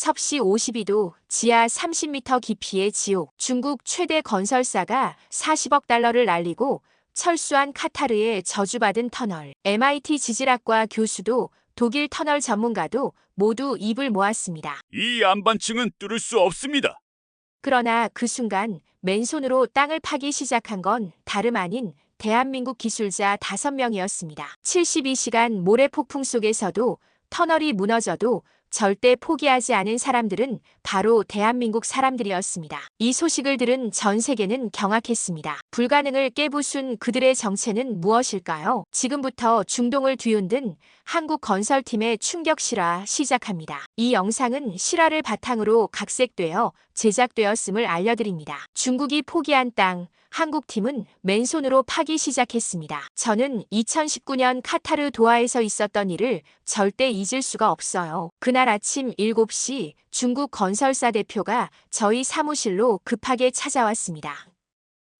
섭씨 52도, 지하 30m 깊이의 지옥. 중국 최대 건설사가 40억 달러를 날리고 철수한 카타르의 저주받은 터널. MIT 지질학과 교수도 독일 터널 전문가도 모두 입을 모았습니다. 이 안반층은 뚫을 수 없습니다. 그러나 그 순간 맨손으로 땅을 파기 시작한 건 다름 아닌 대한민국 기술자 5명이었습니다. 72시간 모래 폭풍 속에서도 터널이 무너져도 절대 포기하지 않은 사람들은 바로 대한민국 사람들이었습니다. 이 소식을 들은 전 세계는 경악했습니다. 불가능을 깨부순 그들의 정체는 무엇일까요? 지금부터 중동을 뒤흔든 한국 건설팀의 충격 실화 시작합니다. 이 영상은 실화를 바탕으로 각색되어 제작되었음을 알려드립니다. 중국이 포기한 땅, 한국팀은 맨손으로 파기 시작했습니다. 저는 2019년 카타르 도하에서 있었던 일을 절대 잊을 수가 없어요. 그날 아침 7시 중국 건설사 대표가 저희 사무실로 급하게 찾아왔습니다.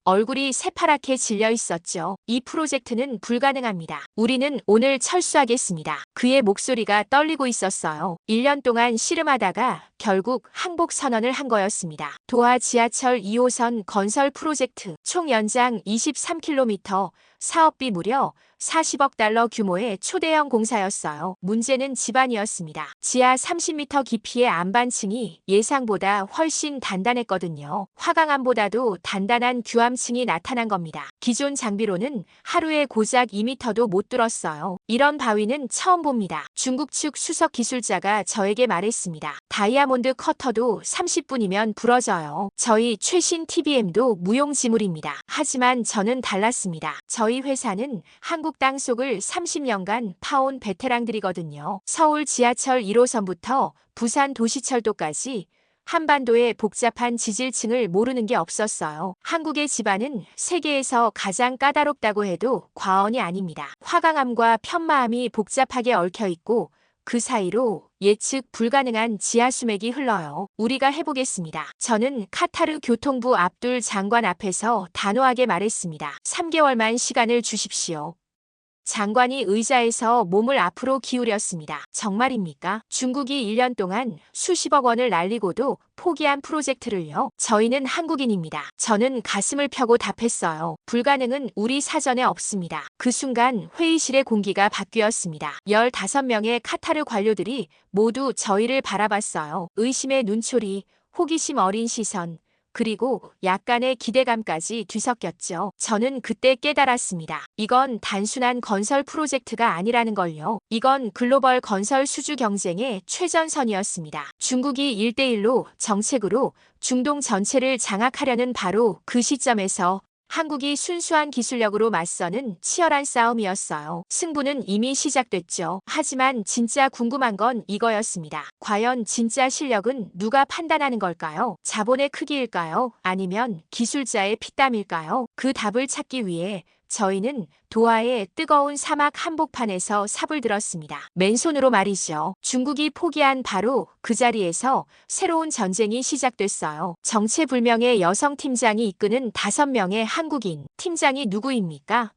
얼굴이 새파랗게 질려 있었죠. 이 프로젝트는 불가능합니다. 우리는 오늘 철수하겠습니다. 그의 목소리가 떨리고 있었어요. 1년 동안 씨름하다가 결국 항복 선언을 한 거였습니다. 도하 지하철 2호선 건설 프로젝트 총 연장 23km, 사업비 무려 40억 달러 규모의 초대형 공사였어요. 문제는 집안이었습니다. 지하 30m 깊이의 안반층이 예상보다 훨씬 단단했거든요. 화강암보다도 단단한 규암층이 나타난 겁니다. 기존 장비로는 하루에 고작 2m도 못 뚫었어요. 이런 바위는 처음 봅니다. 중국 측 수석 기술자가 저에게 말했습니다. 다이아 몬드 커터도 30분이면 부러져요. 저희 최신 TBM도 무용지물입니다. 하지만 저는 달랐습니다. 저희 회사는 한국 땅속을 30년간 파온 베테랑들이거든요. 서울 지하철 1호선부터 부산 도시철도까지 한반도의 복잡한 지질층을 모르는 게 없었어요. 한국의 집안은 세계에서 가장 까다롭다고 해도 과언이 아닙니다. 화강암과 편마암이 복잡하게 얽혀 있고 그 사이로 예측 불가능한 지하 수맥이 흘러요. 우리가 해보겠습니다. 저는 카타르 교통부 압둘 장관 앞에서 단호하게 말했습니다. 3개월만 시간을 주십시오. 장관이 의자에서 몸을 앞으로 기울였습니다. 정말입니까? 중국이 1년 동안 수십억 원을 날리고도 포기한 프로젝트를요. 저희는 한국인입니다. 저는 가슴을 펴고 답했어요. 불가능은 우리 사전에 없습니다. 그 순간 회의실의 공기가 바뀌었습니다. 15명의 카타르 관료들이 모두 저희를 바라봤어요. 의심의 눈초리, 호기심 어린 시선, 그리고 약간의 기대감까지 뒤섞였죠. 저는 그때 깨달았습니다. 이건 단순한 건설 프로젝트가 아니라는 걸요. 이건 글로벌 건설 수주 경쟁의 최전선이었습니다. 중국이 1대1로 정책으로 중동 전체를 장악하려는 바로 그 시점에서 한국이 순수한 기술력으로 맞서는 치열한 싸움이었어요. 승부는 이미 시작됐죠. 하지만 진짜 궁금한 건 이거였습니다. 과연 진짜 실력은 누가 판단하는 걸까요? 자본의 크기일까요? 아니면 기술자의 피땀일까요? 그 답을 찾기 위해 저희는 도하의 뜨거운 사막 한복판에서 삽을 들었습니다. 맨손으로 말이죠. 중국이 포기한 바로 그 자리에서 새로운 전쟁이 시작됐어요. 정체불명의 여성 팀장이 이끄는 다섯 명의 한국인. 팀장이 누구입니까?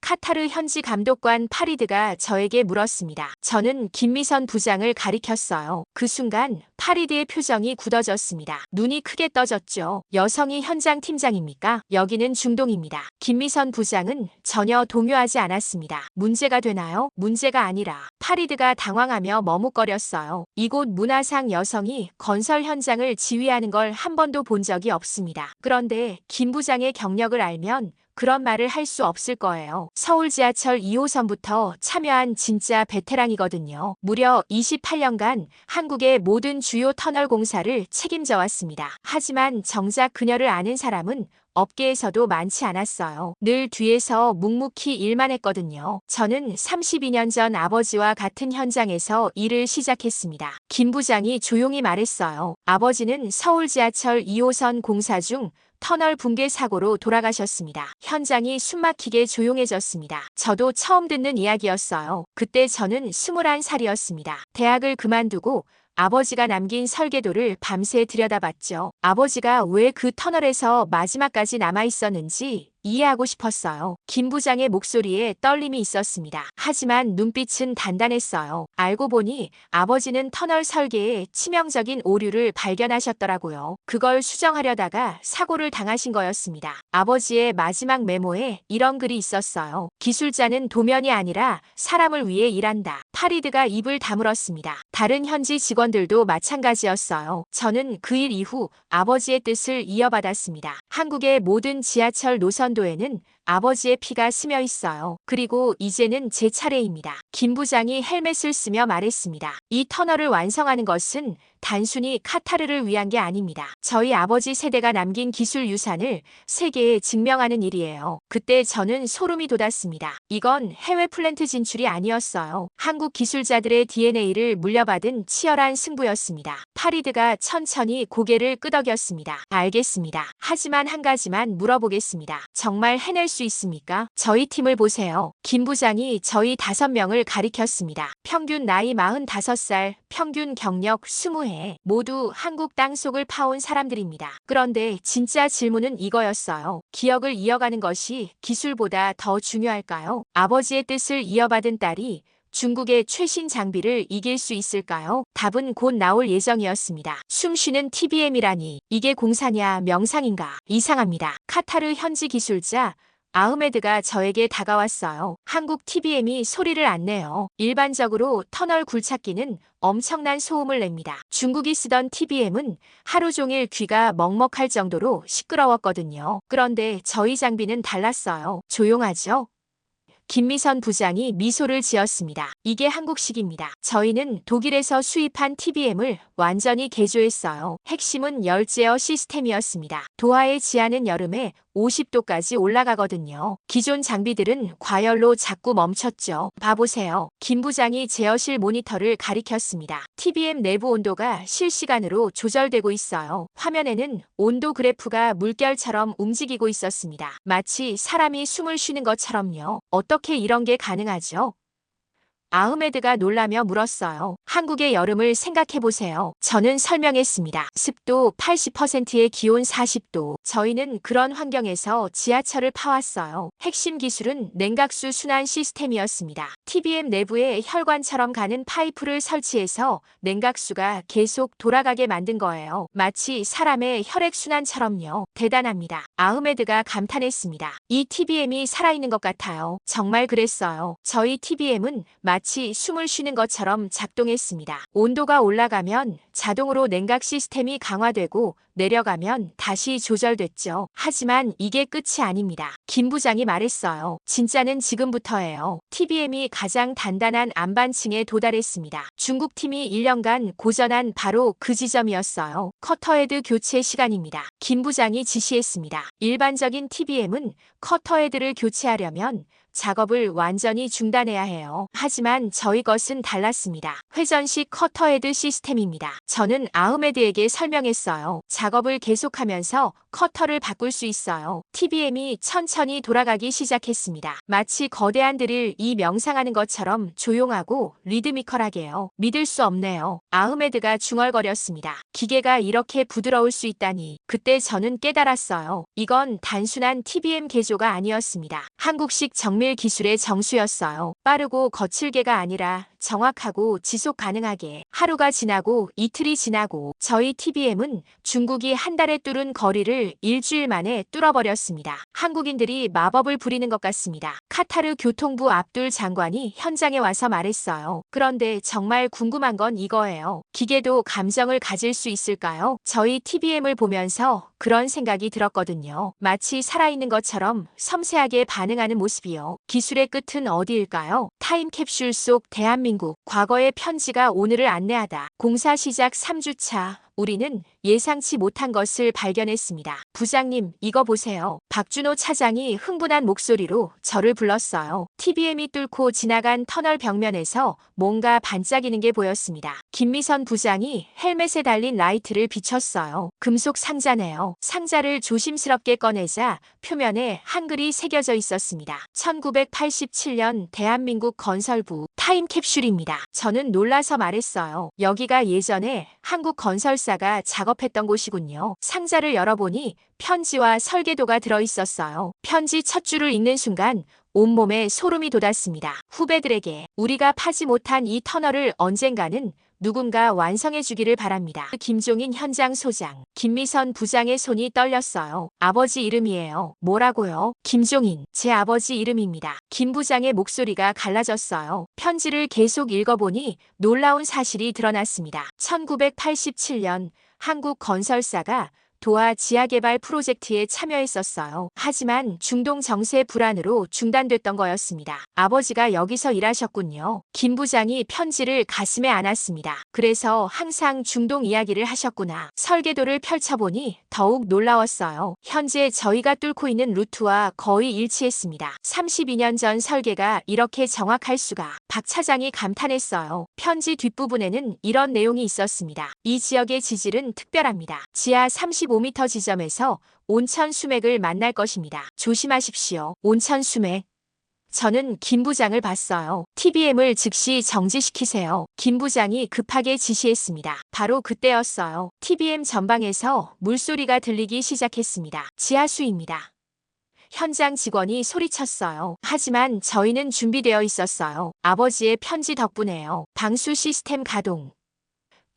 카타르 현지 감독관 파리드가 저에게 물었습니다. 저는 김미선 부장을 가리켰어요. 그 순간 파리드의 표정이 굳어졌습니다. 눈이 크게 떠졌죠. 여성이 현장 팀장입니까? 여기는 중동입니다. 김미선 부장은 전혀 동요하지 않았습니다. 문제가 되나요? 문제가 아니라 파리드가 당황하며 머뭇거렸어요. 이곳 문화상 여성이 건설 현장을 지휘하는 걸 한 번도 본 적이 없습니다. 그런데 김 부장의 경력을 알면 그런 말을 할 수 없을 거예요. 서울 지하철 2호선부터 참여한 진짜 베테랑이거든요. 무려 28년간 한국의 모든 주요 터널 공사를 책임져 왔습니다. 하지만 정작 그녀를 아는 사람은 업계에서도 많지 않았어요. 늘 뒤에서 묵묵히 일만 했거든요. 저는 32년 전 아버지와 같은 현장에서 일을 시작했습니다. 김 부장이 조용히 말했어요. 아버지는 서울 지하철 2호선 공사 중 터널 붕괴 사고로 돌아가셨습니다. 현장이 숨막히게 조용해졌습니다. 저도 처음 듣는 이야기였어요. 그때 저는 21살이었습니다. 대학을 그만두고 아버지가 남긴 설계도를 밤새 들여다봤죠. 아버지가 왜 그 터널에서 마지막까지 남아 있었는지 이해하고 싶었어요. 김 부장의 목소리에 떨림이 있었습니다. 하지만 눈빛은 단단했어요. 알고 보니 아버지는 터널 설계에 치명적인 오류를 발견하셨더라고요. 그걸 수정하려다가 사고를 당하신 거였습니다. 아버지의 마지막 메모에 이런 글이 있었어요. 기술자는 도면이 아니라 사람을 위해 일한다. 파리드가 입을 다물었습니다. 다른 현지 직원들도 마찬가지였어요. 저는 그 일 이후 아버지의 뜻을 이어받았습니다. 한국의 모든 지하철 노선 도에는 아버지의 피가 스며 있어요. 그리고 이제는 제 차례입니다. 김 부장이 헬멧을 쓰며 말했습니다. 이 터널을 완성하는 것은 단순히 카타르를 위한 게 아닙니다. 저희 아버지 세대가 남긴 기술 유산을 세계에 증명하는 일이에요. 그때 저는 소름이 돋았습니다. 이건 해외 플랜트 진출이 아니었어요. 한국 기술자들의 DNA를 물려받은 치열한 승부였습니다. 파리드가 천천히 고개를 끄덕였습니다. 알겠습니다. 하지만 한 가지만 물어보겠습니다. 정말 해낼 수 있습니까? 저희 팀을 보세요. 김 부장이 저희 다섯 명을 가리켰습니다. 평균 나이 45살, 평균 경력 20 해, 모두 한국 땅속을 파온 사람들입니다. 그런데 진짜 질문은 이거였어요. 기억을 이어가는 것이 기술보다 더 중요할까요? 아버지의 뜻을 이어받은 딸이 중국의 최신 장비를 이길 수 있을까요? 답은 곧 나올 예정이었습니다. 숨쉬는 TBM이라니 이게 공사냐 명상인가 이상합니다. 카타르 현지 기술자 아흐메드가 저에게 다가왔어요. 한국 TBM이 소리를 안 내요. 일반적으로 터널 굴착기는 엄청난 소음을 냅니다. 중국이 쓰던 TBM은 하루 종일 귀가 먹먹할 정도로 시끄러웠거든요. 그런데 저희 장비는 달랐어요. 조용하죠? 김미선 부장이 미소를 지었습니다. 이게 한국식입니다. 저희는 독일에서 수입한 TBM을 완전히 개조했어요. 핵심은 열제어 시스템이었습니다. 도하의 지하는 여름에 50도까지 올라가거든요. 기존 장비들은 과열로 자꾸 멈췄죠. 봐보세요. 김 부장이 제어실 모니터를 가리켰습니다. TBM 내부 온도가 실시간으로 조절되고 있어요. 화면에는 온도 그래프가 물결처럼 움직이고 있었습니다. 마치 사람이 숨을 쉬는 것처럼요. 어떻게 이런 게 가능하죠? 아흐메드가 놀라며 물었어요. 한국의 여름을 생각해보세요. 저는 설명했습니다. 습도 80%의 기온 40도. 저희는 그런 환경에서 지하철을 파왔어요. 핵심 기술은 냉각수 순환 시스템이었습니다. TBM 내부에 혈관처럼 가는 파이프를 설치해서 냉각수가 계속 돌아가게 만든 거예요. 마치 사람의 혈액순환처럼요. 대단합니다. 아흐메드가 감탄했습니다. 이 TBM이 살아있는 것 같아요. 정말 그랬어요. 저희 TBM은 마치 숨을 쉬는 것처럼 작동했습니다. 온도가 올라가면 자동으로 냉각 시스템이 강화되고 내려가면 다시 조절됐죠. 하지만 이게 끝이 아닙니다. 김 부장이 말했어요. 진짜는 지금부터예요. TBM이 가장 단단한 안반층에 도달했습니다. 중국 팀이 1년간 고전한 바로 그 지점이었어요. 커터헤드 교체 시간입니다. 김 부장이 지시했습니다. 일반적인 TBM은 커터헤드를 교체하려면 작업을 완전히 중단해야 해요. 하지만 저희 것은 달랐습니다. 회전식 커터헤드 시스템입니다. 저는 아흐메드에게 설명했어요. 작업을 계속하면서 커터를 바꿀 수 있어요. TBM이 천천히 돌아가기 시작했습니다. 마치 거대한 드릴 이 명상하는 것처럼 조용하고 리드미컬하게요. 믿을 수 없네요. 아흐메드가 중얼거렸습니다. 기계가 이렇게 부드러울 수 있다니. 그때 저는 깨달았어요. 이건 단순한 TBM 개조가 아니었습니다. 한국식 정밀 기술의 정수였어요. 빠르고 거칠게가 아니라 정확하고 지속 가능하게 하루가 지나고 이틀이 지나고 저희 TBM은 중국이 한 달에 뚫은 거리를 일주일 만에 뚫어버렸습니다. 한국인들이 마법을 부리는 것 같습니다. 카타르 교통부 압둘 장관이 현장에 와서 말했어요. 그런데 정말 궁금한 건 이거예요. 기계도 감정을 가질 수 있을까요? 저희 TBM을 보면서 그런 생각이 들었거든요. 마치 살아있는 것처럼 섬세하게 반응하는 모습이요. 기술의 끝은 어디일까요? 타임캡슐 속 대한민국. 과거의 편지가 오늘을 안내하다. 공사 시작 3주차. 우리는 예상치 못한 것을 발견했습니다. 부장님, 이거 보세요. 박준호 차장이 흥분한 목소리로 저를 불렀어요. TBM이 뚫고 지나간 터널 벽면에서 뭔가 반짝이는 게 보였습니다. 김미선 부장이 헬멧에 달린 라이트를 비췄어요. 금속 상자네요. 상자를 조심스럽게 꺼내자 표면에 한글이 새겨져 있었습니다. 1987년 대한민국 건설부 타임캡슐입니다. 저는 놀라서 말했어요. 여기가 예전에 한국 건설사 건설사가 작업했던 곳이군요. 상자를 열어보니 편지와 설계도가 들어 있었어요. 편지 첫 줄을 읽는 순간 온몸에 소름이 돋았습니다. 후배들에게 우리가 파지 못한 이 터널을 언젠가는 누군가 완성해 주기를 바랍니다. 김종인 현장 소장, 김미선 부장의 손이 떨렸어요. 아버지 이름이에요. 뭐라고요? 김종인, 제 아버지 이름입니다. 김 부장의 목소리가 갈라졌어요. 편지를 계속 읽어보니 놀라운 사실이 드러났습니다. 1987년 한국 건설사가 도하 지하개발 프로젝트에 참여했었어요. 하지만 중동 정세 불안으로 중단됐던 거였습니다. 아버지가 여기서 일하셨군요. 김 부장이 편지를 가슴에 안았습니다. 그래서 항상 중동 이야기를 하셨구나. 설계도를 펼쳐보니 더욱 놀라웠어요. 현재 저희가 뚫고 있는 루트와 거의 일치했습니다. 32년 전 설계가 이렇게 정확할 수가. 박 차장이 감탄했어요. 편지 뒷부분에는 이런 내용이 있었습니다. 이 지역의 지질은 특별합니다. 지하 35m 지점에서 온천 수맥을 만날 것입니다. 조심하십시오. 온천 수맥. 저는 김 부장을 봤어요. TBM을 즉시 정지시키세요. 김 부장이 급하게 지시했습니다. 바로 그때였어요. TBM 전방에서 물소리가 들리기 시작했습니다. 지하수입니다. 현장 직원이 소리쳤어요. 하지만 저희는 준비되어 있었어요. 아버지의 편지 덕분에요. 방수 시스템 가동.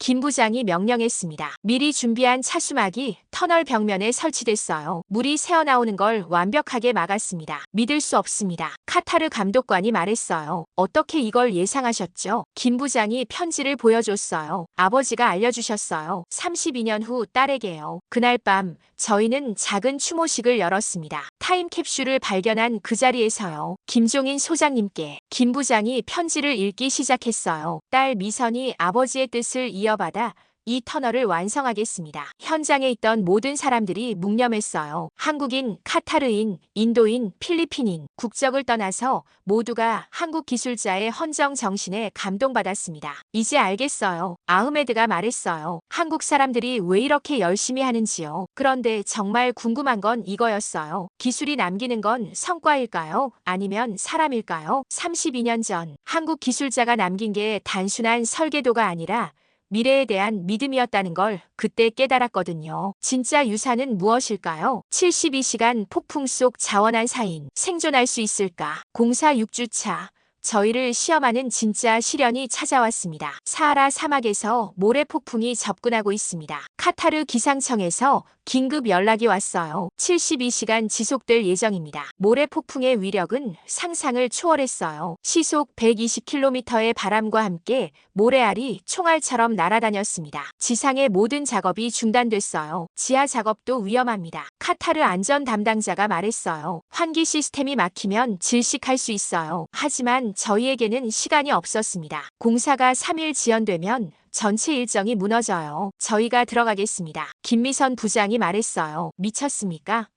김 부장이 명령했습니다. 미리 준비한 차수막이 터널 벽면에 설치됐어요. 물이 새어나오는 걸 완벽하게 막았습니다. 믿을 수 없습니다. 카타르 감독관이 말했어요. 어떻게 이걸 예상하셨죠? 김 부장이 편지를 보여줬어요. 아버지가 알려주셨어요. 32년 후 딸에게요. 그날 밤 저희는 작은 추모식을 열었습니다. 타임캡슐을 발견한 그 자리에서요. 김종인 소장님께 김 부장이 편지를 읽기 시작했어요. 딸 미선이 아버지의 뜻을 이어받아 이 터널을 완성하겠습니다. 현장에 있던 모든 사람들이 묵념했어요. 한국인, 카타르인, 인도인, 필리핀인, 국적을 떠나서 모두가 한국 기술자의 헌정 정신에 감동받았습니다. 이제 알겠어요. 아흐메드가 말했어요. 한국 사람들이 왜 이렇게 열심히 하는지요. 그런데 정말 궁금한 건 이거였어요. 기술이 남기는 건 성과일까요? 아니면 사람일까요? 32년 전 한국 기술자가 남긴 게 단순한 설계도가 아니라 미래에 대한 믿음이었다는 걸 그때 깨달았거든요. 진짜 유산은 무엇일까요? 72시간 폭풍 속 자원한 사인. 생존할 수 있을까? 공사 6주차. 저희를 시험하는 진짜 시련이 찾아왔습니다. 사하라 사막에서 모래 폭풍이 접근하고 있습니다. 카타르 기상청에서 긴급 연락이 왔어요. 72시간 지속될 예정입니다. 모래 폭풍의 위력은 상상을 초월했어요. 시속 120km의 바람과 함께 모래알이 총알처럼 날아다녔습니다. 지상의 모든 작업이 중단됐어요. 지하 작업도 위험합니다. 카타르 안전 담당자가 말했어요. 환기 시스템이 막히면 질식할 수 있어요. 하지만 저희에게는 시간이 없었습니다. 공사가 3일 지연되면 전체 일정이 무너져요. 저희가 들어가겠습니다. 김미선 부장이 말했어요. 미쳤습니까?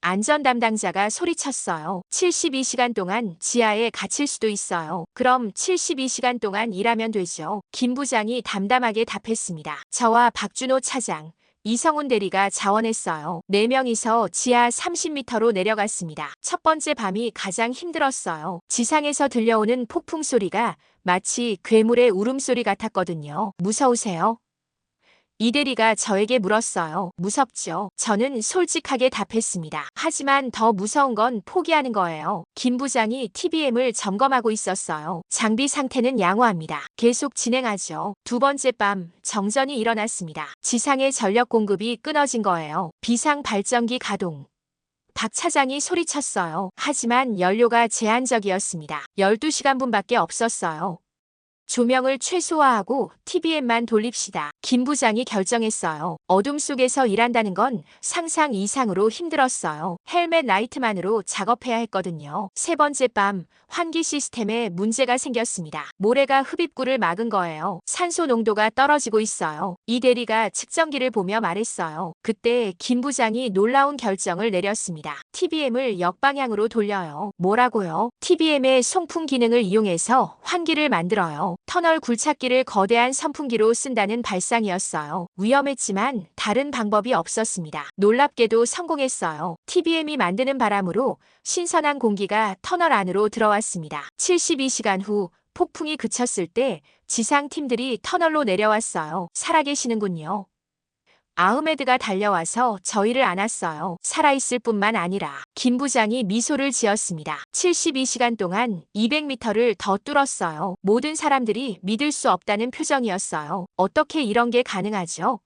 안전 담당자가 소리쳤어요. 72시간 동안 지하에 갇힐 수도 있어요. 그럼 72시간 동안 일하면 되죠. 김 부장이 담담하게 답했습니다. 저와 박준호 차장, 이성훈 대리가 자원했어요. 4명이서 지하 30m로 내려갔습니다. 첫 번째 밤이 가장 힘들었어요. 지상에서 들려오는 폭풍 소리가 마치 괴물의 울음소리 같았거든요. 무서우세요? 이 대리가 저에게 물었어요. 무섭죠? 저는 솔직하게 답했습니다. 하지만 더 무서운 건 포기하는 거예요. 김 부장이 TBM을 점검하고 있었어요. 장비 상태는 양호합니다. 계속 진행하죠. 두 번째 밤 정전이 일어났습니다. 지상의 전력 공급이 끊어진 거예요. 비상 발전기 가동. 박 차장이 소리쳤어요. 하지만 연료가 제한적이었습니다. 12시간 분밖에 없었어요. 조명을 최소화하고 TBM만 돌립시다. 김 부장이 결정했어요. 어둠 속에서 일한다는 건 상상 이상으로 힘들었어요. 헬멧 라이트만으로 작업해야 했거든요. 세 번째 밤 환기 시스템에 문제가 생겼습니다. 모래가 흡입구를 막은 거예요. 산소 농도가 떨어지고 있어요. 이 대리가 측정기를 보며 말했어요. 그때 김 부장이 놀라운 결정을 내렸습니다. TBM을 역방향으로 돌려요. 뭐라고요? TBM의 송풍 기능을 이용해서 환기를 만들어요. 터널 굴착기를 거대한 선풍기로 쓴다는 발상이었어요. 위험했지만 다른 방법이 없었습니다. 놀랍게도 성공했어요. TBM이 만드는 바람으로 신선한 공기가 터널 안으로 들어왔습니다. 72시간 후 폭풍이 그쳤을 때 지상 팀들이 터널로 내려왔어요. 살아계시는군요. 아흐메드가 달려와서 저희를 안았어요. 살아있을 뿐만 아니라 김 부장이 미소를 지었습니다. 72시간 동안 200m를 더 뚫었어요. 모든 사람들이 믿을 수 없다는 표정이었어요. 어떻게 이런 게 가능하죠?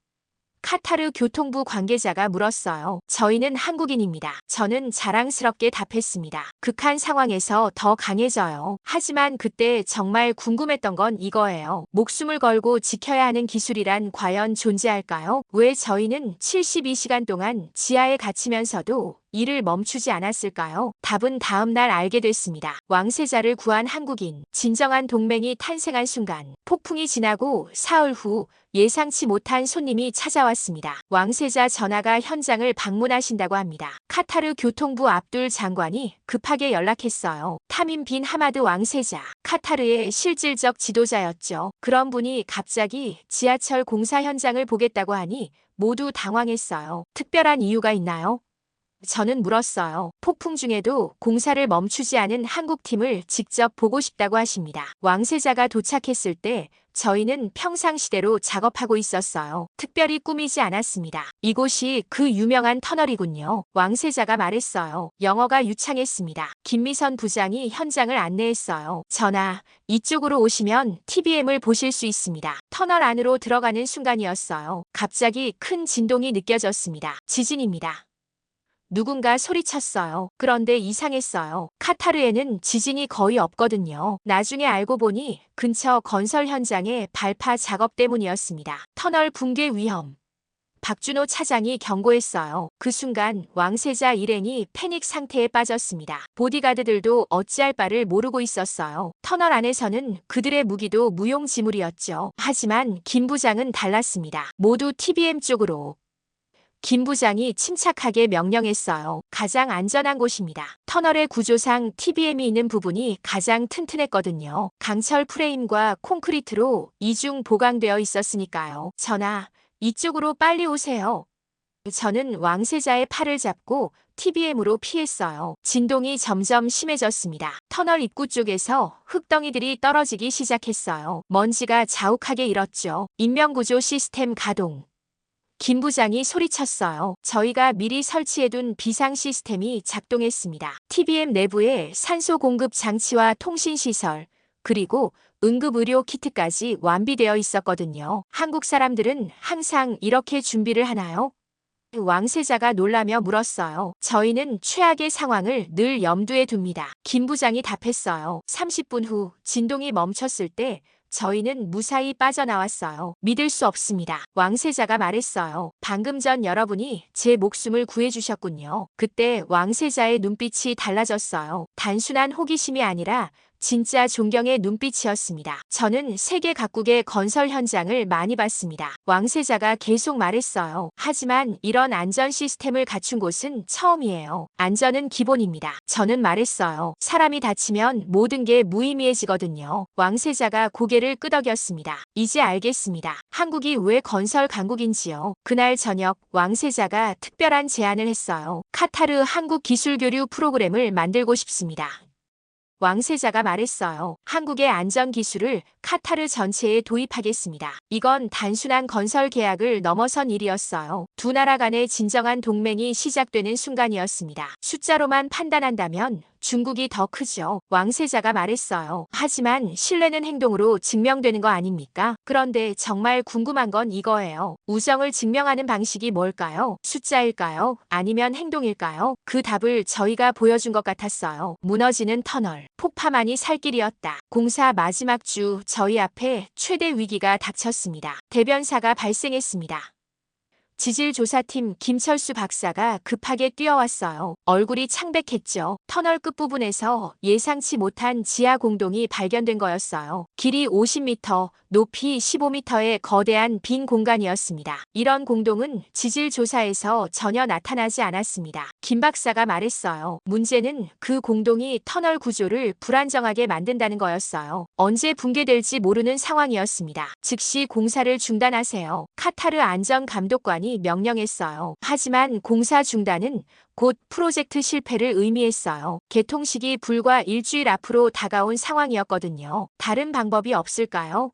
카타르 교통부 관계자가 물었어요. 저희는 한국인입니다. 저는 자랑스럽게 답했습니다. 극한 상황에서 더 강해져요. 하지만 그때 정말 궁금했던 건 이거예요. 목숨을 걸고 지켜야 하는 기술이란 과연 존재할까요? 왜 저희는 72시간 동안 지하에 갇히면서도 일을 멈추지 않았을까요? 답은 다음 날 알게 됐습니다. 왕세자를 구한 한국인, 진정한 동맹이 탄생한 순간, 폭풍이 지나고 사흘 후 예상치 못한 손님이 찾아왔습니다. 왕세자 전하가 현장을 방문하신다고 합니다. 카타르 교통부 압둘 장관이 급하게 연락했어요. 타민 빈 하마드 왕세자, 카타르의 실질적 지도자였죠. 그런 분이 갑자기 지하철 공사 현장을 보겠다고 하니 모두 당황했어요. 특별한 이유가 있나요? 저는 물었어요. 폭풍 중에도 공사를 멈추지 않은 한국팀을 직접 보고 싶다고 하십니다. 왕세자가 도착했을 때 저희는 평상시대로 작업하고 있었어요. 특별히 꾸미지 않았습니다. 이곳이 그 유명한 터널이군요. 왕세자가 말했어요. 영어가 유창했습니다. 김미선 부장이 현장을 안내했어요. 전하, 이쪽으로 오시면 TBM을 보실 수 있습니다. 터널 안으로 들어가는 순간이었어요. 갑자기 큰 진동이 느껴졌습니다. 지진입니다. 누군가 소리쳤어요. 그런데 이상했어요. 카타르에는 지진이 거의 없거든요. 나중에 알고 보니 근처 건설 현장의 발파 작업 때문이었습니다. 터널 붕괴 위험. 박준호 차장이 경고했어요. 그 순간 왕세자 일행이 패닉 상태에 빠졌습니다. 보디가드들도 어찌할 바를 모르고 있었어요. 터널 안에서는 그들의 무기도 무용지물이었죠. 하지만 김 부장은 달랐습니다. 모두 TBM 쪽으로. 김 부장이 침착하게 명령했어요. 가장 안전한 곳입니다. 터널의 구조상 TBM이 있는 부분이 가장 튼튼했거든요. 강철 프레임과 콘크리트로 이중 보강되어 있었으니까요. 전하, 이쪽으로 빨리 오세요. 저는 왕세자의 팔을 잡고 TBM으로 피했어요. 진동이 점점 심해졌습니다. 터널 입구 쪽에서 흙덩이들이 떨어지기 시작했어요. 먼지가 자욱하게 일었죠. 인명구조 시스템 가동. 김 부장이 소리쳤어요. 저희가 미리 설치해둔 비상 시스템이 작동했습니다. TBM 내부에 산소 공급 장치와 통신 시설, 그리고 응급 의료 키트까지 완비되어 있었거든요. 한국 사람들은 항상 이렇게 준비를 하나요? 왕세자가 놀라며 물었어요. 저희는 최악의 상황을 늘 염두에 둡니다. 김 부장이 답했어요. 30분 후 진동이 멈췄을 때 저희는 무사히 빠져나왔어요. 믿을 수 없습니다. 왕세자가 말했어요. 방금 전 여러분이 제 목숨을 구해주셨군요. 그때 왕세자의 눈빛이 달라졌어요. 단순한 호기심이 아니라 진짜 존경의 눈빛이었습니다. 저는 세계 각국의 건설 현장을 많이 봤습니다. 왕세자가 계속 말했어요. 하지만 이런 안전 시스템을 갖춘 곳은 처음이에요. 안전은 기본입니다. 저는 말했어요. 사람이 다치면 모든 게 무의미해지거든요. 왕세자가 고개를 끄덕였습니다. 이제 알겠습니다. 한국이 왜 건설 강국인지요. 그날 저녁 왕세자가 특별한 제안을 했어요. 카타르 한국 기술 교류 프로그램을 만들고 싶습니다. 왕세자가 말했어요. 한국의 안전 기술을 카타르 전체에 도입하겠습니다. 이건 단순한 건설 계약을 넘어선 일이었어요. 두 나라 간의 진정한 동맹이 시작되는 순간이었습니다. 숫자로만 판단한다면 중국이 더 크죠. 왕세자가 말했어요. 하지만 신뢰는 행동으로 증명되는 거 아닙니까? 그런데 정말 궁금한 건 이거예요. 우정을 증명하는 방식이 뭘까요? 숫자일까요? 아니면 행동일까요? 그 답을 저희가 보여준 것 같았어요. 무너지는 터널. 폭파만이 살 길이었다. 공사 마지막 주 저희 앞에 최대 위기가 닥쳤습니다. 대변사가 발생했습니다. 지질조사팀 김철수 박사가 급하게 뛰어왔어요. 얼굴이 창백했죠. 터널 끝부분에서 예상치 못한 지하 공동이 발견된 거였어요. 길이 50m, 높이 15m의 거대한 빈 공간이었습니다. 이런 공동은 지질조사에서 전혀 나타나지 않았습니다. 김 박사가 말했어요. 문제는 그 공동이 터널 구조를 불안정하게 만든다는 거였어요. 언제 붕괴될지 모르는 상황이었습니다. 즉시 공사를 중단하세요. 카타르 안전감독관이 명령했어요. 하지만 공사 중단은 곧 프로젝트 실패를 의미했어요. 개통식이 불과 일주일 앞으로 다가온 상황이었거든요. 다른 방법이 없을까요?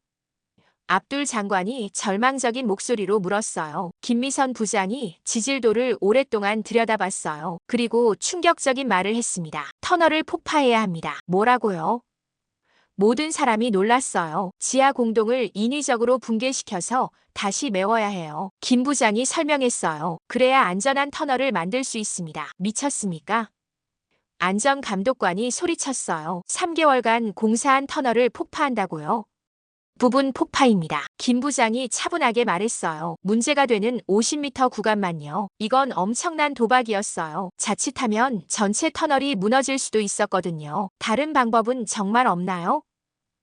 압둘 장관이 절망적인 목소리로 물었어요. 김미선 부장이 지질도를 오랫동안 들여다봤어요. 그리고 충격적인 말을 했습니다. 터널을 폭파해야 합니다. 뭐라고요? 모든 사람이 놀랐어요. 지하 공동을 인위적으로 붕괴시켜서 다시 메워야 해요. 김 부장이 설명했어요. 그래야 안전한 터널을 만들 수 있습니다. 미쳤습니까? 안전감독관이 소리쳤어요. 3개월간 공사한 터널을 폭파한다고요? 부분 폭파입니다. 김 부장이 차분하게 말했어요. 문제가 되는 50m 구간만요. 이건 엄청난 도박이었어요. 자칫하면 전체 터널이 무너질 수도 있었거든요. 다른 방법은 정말 없나요?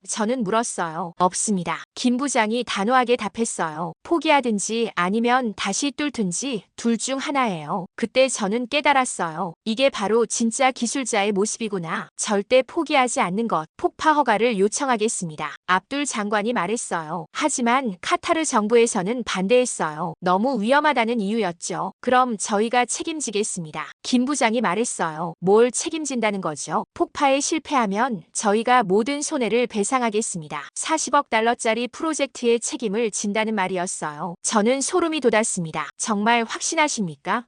저는 물었어요. 없습니다. 김 부장이 단호하게 답했어요. 포기하든지 아니면 다시 뚫든지 둘 중 하나예요. 그때 저는 깨달았어요. 이게 바로 진짜 기술자의 모습이구나. 절대 포기하지 않는 것. 폭파 허가를 요청하겠습니다. 압둘 장관이 말했어요. 하지만 카타르 정부에서는 반대했어요. 너무 위험하다는 이유였죠. 그럼 저희가 책임지겠습니다. 김 부장이 말했어요. 뭘 책임진다는 거죠? 폭파에 실패하면 저희가 모든 손해를 배상 하겠습니다. 40억 달러짜리 프로젝트의 책임을 진다는 말이었어요. 저는 소름이 돋았습니다. 정말 확신하십니까?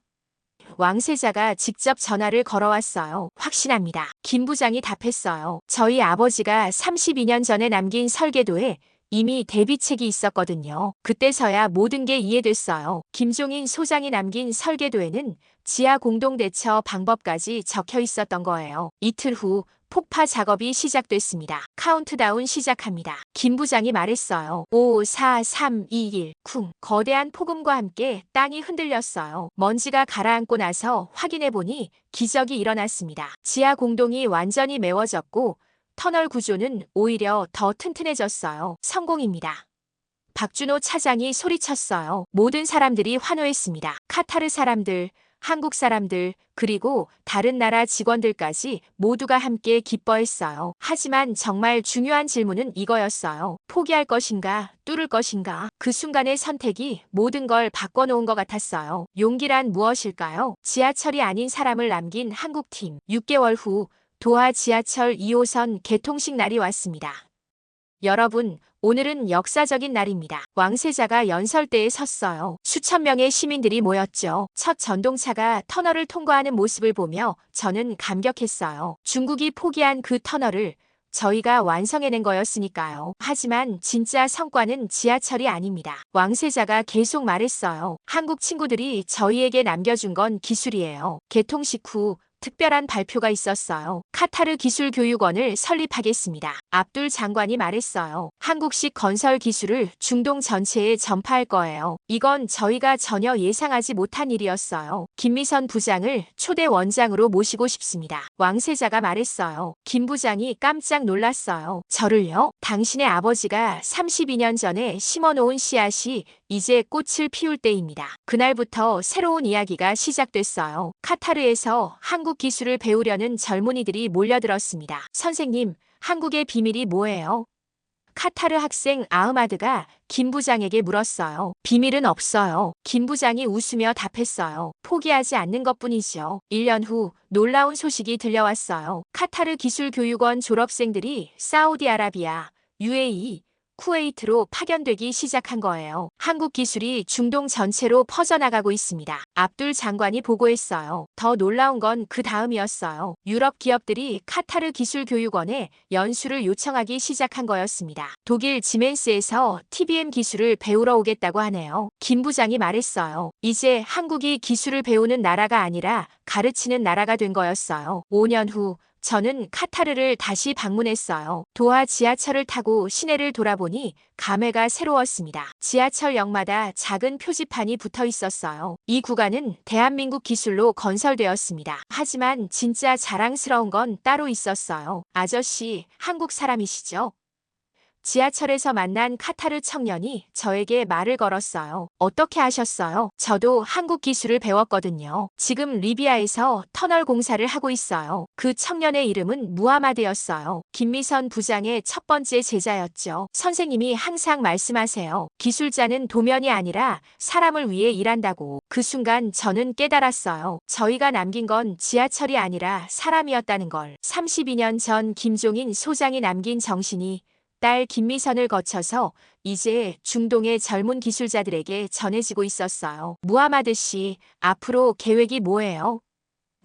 왕세자가 직접 전화를 걸어왔어요. 확신합니다. 김 부장이 답했어요. 저희 아버지가 32년 전에 남긴 설계도에 이미 대비책이 있었거든요. 그때서야 모든 게 이해됐어요. 김종인 소장이 남긴 설계도에는 지하 공동대처 방법까지 적혀 있었던 거예요. 이틀 후 폭파 작업이 시작됐습니다. 카운트다운 시작합니다. 김 부장이 말했어요. 5, 4, 3, 2, 1, 쿵. 거대한 폭음과 함께 땅이 흔들렸어요. 먼지가 가라앉고 나서 확인해보니 기적이 일어났습니다. 지하 공동이 완전히 메워졌고 터널 구조는 오히려 더 튼튼해졌어요. 성공입니다. 박준호 차장이 소리쳤어요. 모든 사람들이 환호했습니다. 카타르 사람들, 한국 사람들, 그리고 다른 나라 직원들까지 모두가 함께 기뻐했어요. 하지만 정말 중요한 질문은 이거였어요. 포기할 것인가, 뚫을 것인가. 그 순간의 선택이 모든 걸 바꿔놓은 것 같았어요. 용기란 무엇일까요? 지하철이 아닌 사람을 남긴 한국팀. 6개월 후 도하 지하철 2호선 개통식 날이 왔습니다. 여러분, 오늘은 역사적인 날입니다. 왕세자가 연설대에 섰어요. 수천 명의 시민들이 모였죠. 첫 전동차가 터널을 통과하는 모습을 보며 저는 감격했어요. 중국이 포기한 그 터널을 저희가 완성해낸 거였으니까요. 하지만 진짜 성과는 지하철이 아닙니다. 왕세자가 계속 말했어요. 한국 친구들이 저희에게 남겨준 건 기술이에요. 개통식 후 특별한 발표가 있었어요. 카타르 기술교육원을 설립하겠습니다. 압둘 장관이 말했어요. 한국식 건설 기술을 중동 전체에 전파할 거예요. 이건 저희가 전혀 예상하지 못한 일이었어요. 김미선 부장을 초대 원장으로 모시고 싶습니다. 왕세자가 말했어요. 김 부장이 깜짝 놀랐어요. 저를요? 당신의 아버지가 32년 전에 심어놓은 씨앗이 이제 꽃을 피울 때입니다. 그날부터 새로운 이야기가 시작됐어요. 카타르에서 한국 기술을 배우려는 젊은이들이 몰려들었습니다. 선생님, 한국의 비밀이 뭐예요? 카타르 학생 아흐마드가 김 부장에게 물었어요. 비밀은 없어요. 김 부장이 웃으며 답했어요. 포기하지 않는 것 뿐이죠. 1년 후 놀라운 소식이 들려왔어요. 카타르 기술교육원 졸업생들이 사우디아라비아, UAE, 쿠웨이트로 파견되기 시작한 거예요. 한국 기술이 중동 전체로 퍼져나가고 있습니다. 압둘 장관이 보고했어요. 더 놀라운 건 그 다음이었어요. 유럽 기업들이 카타르 기술교육원에 연수를 요청하기 시작한 거였습니다. 독일 지멘스에서 TBM 기술을 배우러 오겠다고 하네요. 김 부장이 말했어요. 이제 한국이 기술을 배우는 나라가 아니라 가르치는 나라가 된 거였어요. 5년 후 저는 카타르를 다시 방문했어요. 도하 지하철을 타고 시내를 돌아보니 감회가 새로웠습니다. 지하철역마다 작은 표지판이 붙어 있었어요. 이 구간은 대한민국 기술로 건설되었습니다. 하지만 진짜 자랑스러운 건 따로 있었어요. 아저씨, 한국 사람이시죠? 지하철에서 만난 카타르 청년이 저에게 말을 걸었어요. 어떻게 하셨어요? 저도 한국 기술을 배웠거든요. 지금 리비아에서 터널 공사를 하고 있어요. 그 청년의 이름은 무하마드였어요. 김미선 부장의 첫 번째 제자였죠. 선생님이 항상 말씀하세요. 기술자는 도면이 아니라 사람을 위해 일한다고. 그 순간 저는 깨달았어요. 저희가 남긴 건 지하철이 아니라 사람이었다는 걸. 32년 전 김종인 소장이 남긴 정신이 딸 김미선을 거쳐서 이제 중동의 젊은 기술자들에게 전해지고 있었어요. 무하마드 씨, 앞으로 계획이 뭐예요?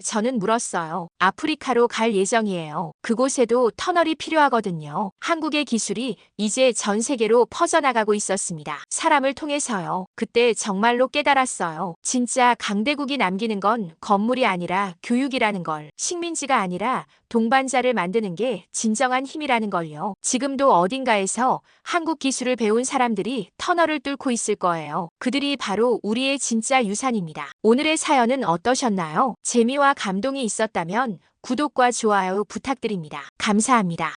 저는 물었어요. 아프리카로 갈 예정이에요. 그곳에도 터널이 필요하거든요. 한국의 기술이 이제 전 세계로 퍼져나가고 있었습니다. 사람을 통해서요. 그때 정말로 깨달았어요. 진짜 강대국이 남기는 건 건물이 아니라 교육이라는 걸. 식민지가 아니라 동반자를 만드는 게 진정한 힘이라는 걸요. 지금도 어딘가에서 한국 기술을 배운 사람들이 터널을 뚫고 있을 거예요. 그들이 바로 우리의 진짜 유산입니다. 오늘의 사연은 어떠셨나요? 재미와 감동이 있었다면 구독과 좋아요 부탁드립니다. 감사합니다.